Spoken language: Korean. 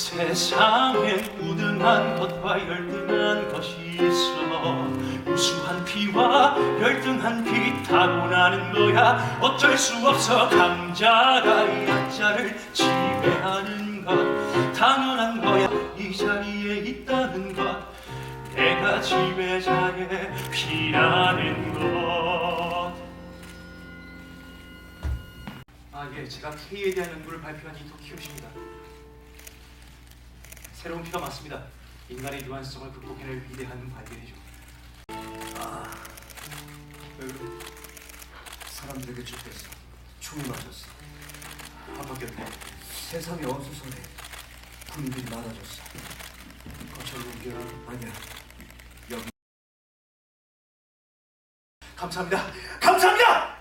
세상엔 우등한 것과 열등한 것이 있어. 우수한 피와 열등한 피 타고나는 거야. 어쩔 수 없어 강자가 약자를 지배하는 것. 당연한 거야. 이 자리에 있다는 것. 내가 지배자의 피라는 것. 아, 예, 제가 K에 대한 연구를 발표한 이 도키요시입니다. 새로운 피가 맞습니다. 인간의 유한성을 극복해낼 위대한 발견이죠. 아? 사람들에게 쫓겨서 총이 맞았어. 아팠겠네. 세상이 어수선해. 군인들이 많아졌어. 거처를 옮겨라. 아니야. 여기 감사합니다. 감사합니다.